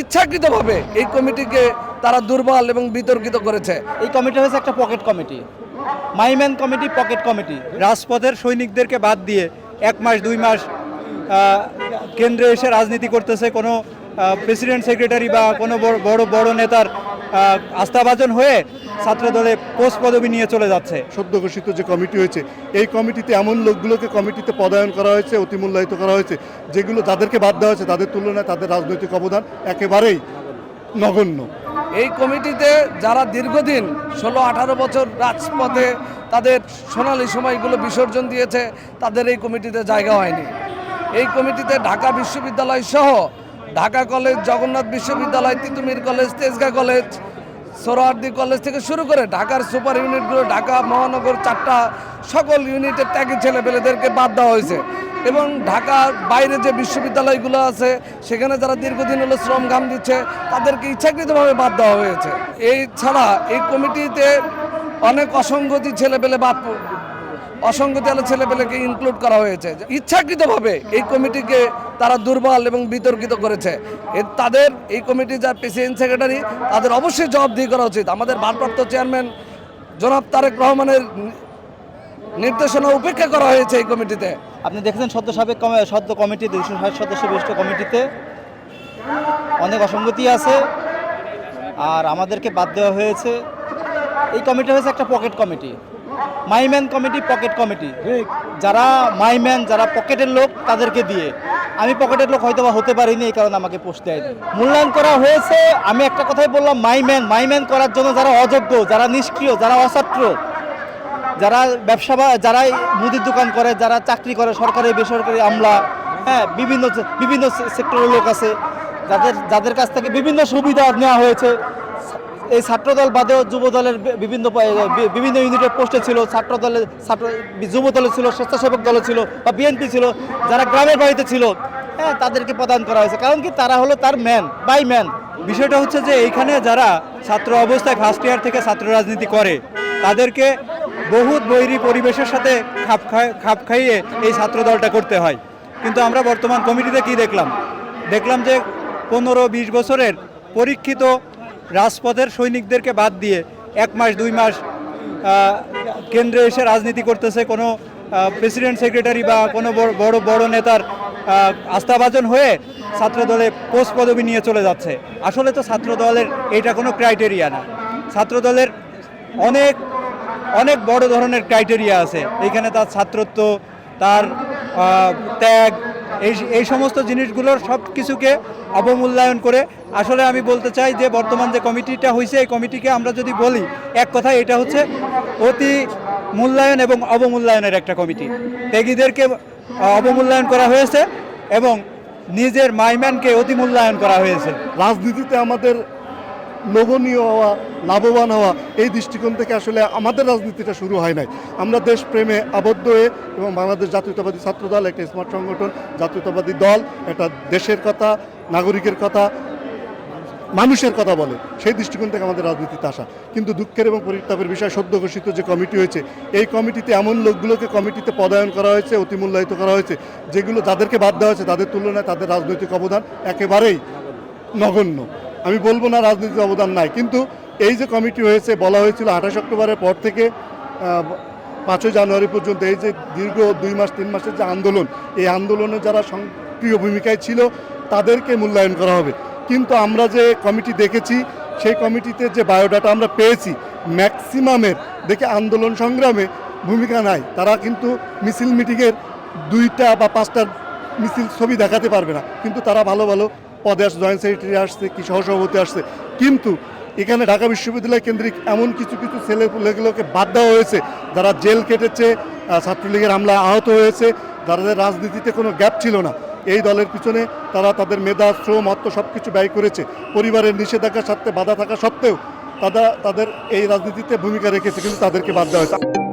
ইচ্ছাকৃতভাবে এই কমিটিকে তারা দুর্বল এবং বিতর্কিত করেছে। এই কমিটি হয়েছে একটা pocket committee. My man committee, pocket committee. রাজপথের সৈনিকদেরকে বাদ দিয়ে এক মাস, দুই মাস কেন্দ্রে এসে রাজনীতি করতেছে কোনো প্রেসিডেন্ট, সেক্রেটারি বা কোনো বড় বড় নেতার আস্থাভাজন হয়ে ছাত্রদলে পোস্ট পদবি নিয়ে চলে যাচ্ছে। সদ্য ঘোষিত যে কমিটি হয়েছে এই কমিটিতে এমন লোকগুলোকে কমিটিতে পদায়ন করা হয়েছে অতিমূল্যায়িত করা হয়েছে যেগুলো যাদেরকে বাদ দেওয়া হয়েছে তাদের তুলনায় তাদের রাজনৈতিক অবদান একেবারেই নগণ্য। এই কমিটিতে যারা দীর্ঘদিন ষোলো আঠারো বছর রাজপথে তাদের সোনালী সময়গুলো বিসর্জন দিয়েছে তাদের এই কমিটিতে জায়গা হয়নি। এই কমিটিতে ঢাকা বিশ্ববিদ্যালয় সহ ঢাকা কলেজ, জগন্নাথ বিশ্ববিদ্যালয়, Titumir college, Tejgaon college, Suhrawardy college থেকে শুরু করে ঢাকার সুপার ইউনিটগুলো, ঢাকা মহানগর চারটা সকল ইউনিটের ত্যাগী ছেলেপেলেদেরকে বাদ দেওয়া হয়েছে। এবং ঢাকার বাইরে যে বিশ্ববিদ্যালয়গুলো আছে, সেখানে যারা দীর্ঘদিন হলো শ্রম ঘাম দিচ্ছে, তাদেরকে ইচ্ছাকৃতভাবে বাদ দেওয়া হয়েছে। এই ছাড়া এই কমিটিতে অনেক অসঙ্গতি ছেলেপেলে বাদ আলো ছেলেপেলেকে ইনক্লুড করা হয়েছে। ইচ্ছাকৃতভাবে এই কমিটিকে তারা দুর্বল এবং বিতর্কিত করেছে। তাদের, এই কমিটির যার প্রেসিডেন্ট সেক্রেটারি, তাদের অবশ্যই জবাবদিহি করা উচিত। আমাদের ভারপ্রাপ্ত চেয়ারম্যান জনাব তারেক রহমানের নির্দেশনা উপেক্ষা করা হয়েছে এই কমিটিতে। আপনি দেখেছেন সদ্য সাবেক সদ্য কমিটি, দুইশো ষাট সদস্য বিশিষ্ট কমিটিতে অনেক অসঙ্গতি আছে আর আমাদেরকে বাদ দেওয়া হয়েছে। এই কমিটি হয়েছে একটা pocket committee. My man committee, pocket committee. যারা মাইম্যান যারা পকেটের লোক, তাদেরকে দিয়ে। আমি পকেটের লোক হয়তো হতে পারিনি, এই কারণে আমাকে পোস্ট দেয়নি। মূল্যায়ন করা হয়েছে, আমি একটা কথাই বললাম মাইম্যান মাইম্যান করার জন্য যারা অযোগ্য, যারা নিষ্ক্রিয়, যারা অছাত্র যারা ব্যবসা যারা মুদির দোকান করে, যারা চাকরি করে, সরকারি, বেসরকারি, আমলা হ্যাঁ বিভিন্ন বিভিন্ন সেক্টরের লোক আছে, যাদের যাদের কাছ থেকে বিভিন্ন সুবিধা নেওয়া হয়েছে এই ছাত্রদল বাদেও যুব দলের বিভিন্ন বিভিন্ন ইউনিটের পোস্টে ছিল ছাত্র দলের ছাত্র যুব দলে ছিল, স্বেচ্ছাসেবক দলে ছিল বা বিএনপি ছিল, যারা গ্রামের বাড়িতে ছিল হ্যাঁ তাদেরকে প্রদান করা হয়েছে। কারণ কি, তারা হলো তার ম্যান, বাই ম্যান। বিষয়টা হচ্ছে যে, এইখানে যারা ছাত্র অবস্থায় ফার্স্ট ইয়ার থেকে ছাত্র রাজনীতি করে, তাদেরকে বহুত বৈরী পরিবেশের সাথে খাপ খাপ খাইয়ে এই ছাত্র দলটা করতে হয়। কিন্তু আমরা বর্তমান কমিটিতে কি দেখলাম? দেখলাম যে পনেরো, বিশ বছরের পরীক্ষিত রাজপথের সৈনিকদেরকে বাদ দিয়ে এক মাস, দুই মাস কেন্দ্রে এসে রাজনীতি করতেছে, কোনো প্রেসিডেন্ট সেক্রেটারি বা কোনো বড় বড় নেতার আস্থাভাজন হয়ে ছাত্রদলে পোস্ট পদবি নিয়ে চলে যাচ্ছে। আসলে তো ছাত্রদলের এটা কোনো ক্রাইটেরিয়া না। ছাত্রদলের অনেক অনেক বড় ধরনের ক্রাইটেরিয়া আছে। এইখানে তার ছাত্রত্ব, তার ত্যাগ এই এই সমস্ত জিনিসগুলোর সব কিছুকে অবমূল্যায়ন করে আসলে আমি বলতে চাই যে বর্তমান যে কমিটিটা হয়েছে এই কমিটিকে আমরা যদি বলি, এক কথা এটা হচ্ছে অতি মূল্যায়ন এবং অবমূল্যায়নের একটা কমিটি। ত্যাগীদেরকে অবমূল্যায়ন করা হয়েছে এবং নিজের মাইম্যানকে অতি মূল্যায়ন করা হয়েছে। রাজনীতিতে আমাদের লোভনীয় হওয়া, লাভবান হওয়া, এই দৃষ্টিকোণ থেকে আসলে আমাদের রাজনীতিটা শুরু হয় নাই। আমরা দেশপ্রেমে আবদ্ধ হয়ে এবং বাংলাদেশ জাতীয়তাবাদী ছাত্রদল, একটা স্মার্ট সংগঠন, জাতীয়তাবাদী দল, একটা দেশের কথা, নাগরিকের কথা, মানুষের কথা বলে। সেই দৃষ্টিকোণ থেকে আমাদের রাজনীতিতে আসা। কিন্তু দুঃখের এবং পরিতাপের বিষয়, সদ্য ঘোষিত যে কমিটি হয়েছে, এই কমিটিতে এমন লোকগুলোকে কমিটিতে পদায়ন করা হয়েছে, অতিমূল্যায়িত করা হয়েছে, যেগুলো যাদেরকে বাদ দেওয়া হয়েছে, তাদের তুলনায় তাদের রাজনৈতিক অবদান একেবারেই নগণ্য। আমি বলব না রাজনীতির অবদান নাই। কিন্তু এই যে কমিটি হয়েছে, বলা হয়েছিল আঠাশ অক্টোবরের পর থেকে পাঁচই জানুয়ারি পর্যন্ত এই যে দীর্ঘ দুই মাস, তিন মাসের যে আন্দোলন, এই আন্দোলনে যারা সক্রিয় ভূমিকায় ছিল, তাদেরকে মূল্যায়ন করা হবে। কিন্তু আমরা যে কমিটি দেখেছি, সেই কমিটিতে যে বায়োডাটা আমরা পেয়েছি, ম্যাক্সিমামের, দেখে আন্দোলন সংগ্রামে ভূমিকা নাই। তারা কিন্তু মিছিল মিটিংয়ের দুইটা বা পাঁচটা মিছিল ছবি দেখাতে পারবে না। কিন্তু তারা ভালো ভালো পদে আসছে, জয়েন্ট সেক্রেটারি আসছে, কি সহসভাপতি আসছে। কিন্তু এখানে ঢাকা বিশ্ববিদ্যালয় কেন্দ্রিক এমন কিছু কিছু ছেলেগুলোকে বাদ দেওয়া হয়েছে, যারা জেল কেটেছে ছাত্রলীগের হামলায় আহত হয়েছে, যাদের রাজনীতিতে কোনো গ্যাপ ছিল না। এই দলের পিছনে তারা তাদের মেধা, শ্রম, অর্থ সব কিছু ব্যয় করেছে। পরিবারের নিষেধাজ্ঞার সাথে বাধা থাকা সত্ত্বেও তারা তাদের এই রাজনীতিতে ভূমিকা রেখেছে, কিন্তু তাদেরকে বাদ দেওয়া হয়েছে।